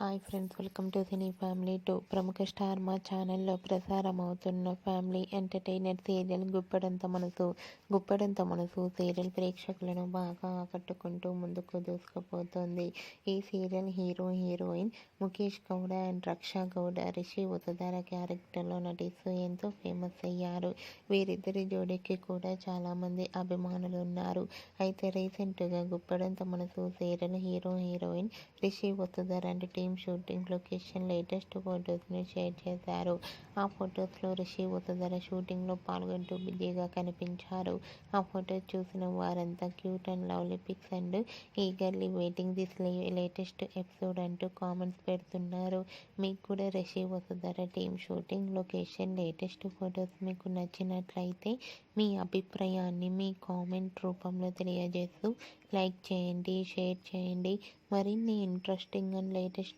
Hi friends welcome to cine family two. ప్రముఖ star Maa ఛానల్లో ప్రసారం అవుతున్న ఫ్యామిలీ ఎంటర్టైనర్ సీరియల్ గుప్పడంత మనసు. గుప్పడంత మనసు సీరియల్ ప్రేక్షకులను బాగా ఆకట్టుకుంటూ ముందుకు దూసుకుపోతుంది. ఈ serial hero heroine Mukesh Gowda and Raksha Gowda Rishi ఉతధార క్యారెక్టర్లో నటిస్తూ ఎంతో ఫేమస్ అయ్యారు. వీరిద్దరి జోడీకి కూడా చాలామంది అభిమానులు ఉన్నారు. అయితే రీసెంట్గా Guppedantha Manasu serial hero heroine Rishi Vasudhara and team shooting location latest ఫొటోస్ని షేర్ చేశారు. ఆ ఫొటోస్లో రిషి వసుధర షూటింగ్లో పాల్గొంటూ బిజీగా కనిపించారు. ఆ ఫొటోస్ చూసిన వారంతా cute and lovely pics and eagerly waiting this latest episode అంటూ కామెంట్స్ పెడుతున్నారు. మీకు కూడా Rishi Vasudhara team shooting location latest photos మీకు నచ్చినట్లయితే మీ అభిప్రాయాన్ని మీ కామెంట్ రూపంలో తెలియజేస్తూ లైక్ చేయండి షేర్ చేయండి. మరిన్ని interesting and latest